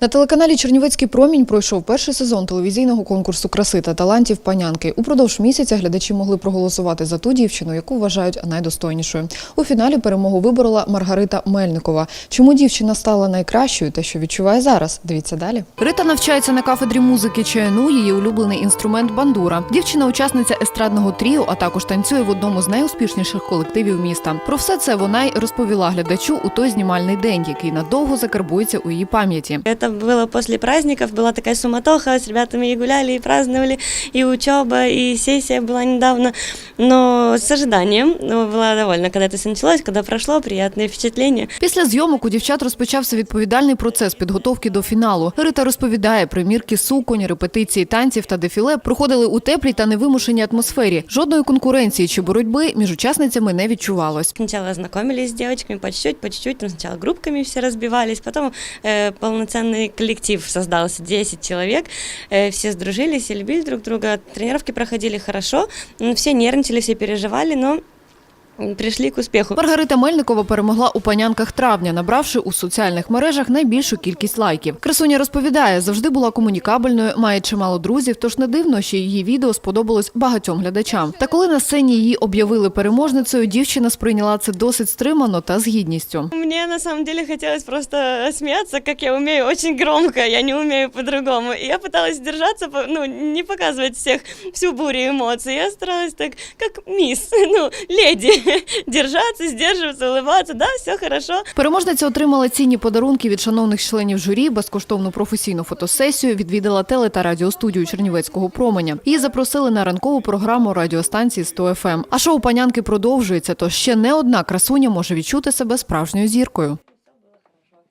На телеканалі Чернівецький промінь пройшов перший сезон телевізійного конкурсу краси та талантів панянки. Упродовж місяця глядачі могли проголосувати за ту дівчину, яку вважають найдостойнішою. У фіналі перемогу виборола Маргарита Мельникова. Чому дівчина стала найкращою та що відчуває зараз? Дивіться далі. Рита навчається на кафедрі музики ЧНУ. Її улюблений інструмент бандура. Дівчина учасниця естрадного тріо, а також танцює в одному з найуспішніших колективів міста. Про все це вона й розповіла глядачу у той знімальний день, який надовго закарбується у її пам'яті Это было после праздников, была такая суматоха, с ребятами и гуляли, и праздновали, и учеба, и сессия была недавно. Но с ожиданием ну, была довольна, когда это все началось, когда прошло, приятные впечатления. Після зйомок у дівчат розпочався відповідальний процес підготовки до фіналу. Рита розповідає, примірки суконь, репетиції танців та дефіле проходили у теплій та невимушеній атмосфері. Жодної конкуренції чи боротьби між учасницями не відчувалось. Сначала знакомились с девочками по чуть-чуть, по чуть-чуть, там сначала группками все разбивались, потом э, полноценный коллектив создался, 10 человек, э, все сдружились и любили друг друга, тренировки проходили хорошо, все нервничали, все переживали, но м, пришли к успеху. Маргарита Мельникова перемогла у панянках травня, набравши у соціальних мережах найбільшу кількість лайків. Красуня розповідає, завжди була комунікабельною, має чимало друзів, тож не дивно, що її відео сподобалось багатьом глядачам. Та коли на сцені її об'явили переможницею, дівчина сприйняла це досить стримано та з гідністю. Мне на самом деле хотелось просто смеяться, как я умею, очень громко, я не умею по-другому. И я пыталась держаться, по- ну, не показывать всех всю бурю эмоций. Я старалась так, как мисс, ну, леди, держаться, сдерживаться, улыбаться, да, все хорошо. Переможниця отримала цінні подарунки від шановних членів журі, безкоштовну професійну фотосесію, відвідала теле та радіостудію Чернівецького променя. Її запросили на ранкову програму радіостанції 100 ФМ. А шоу панянки продовжується, то ще не одна красуня може відчути себе справжньою зіркою.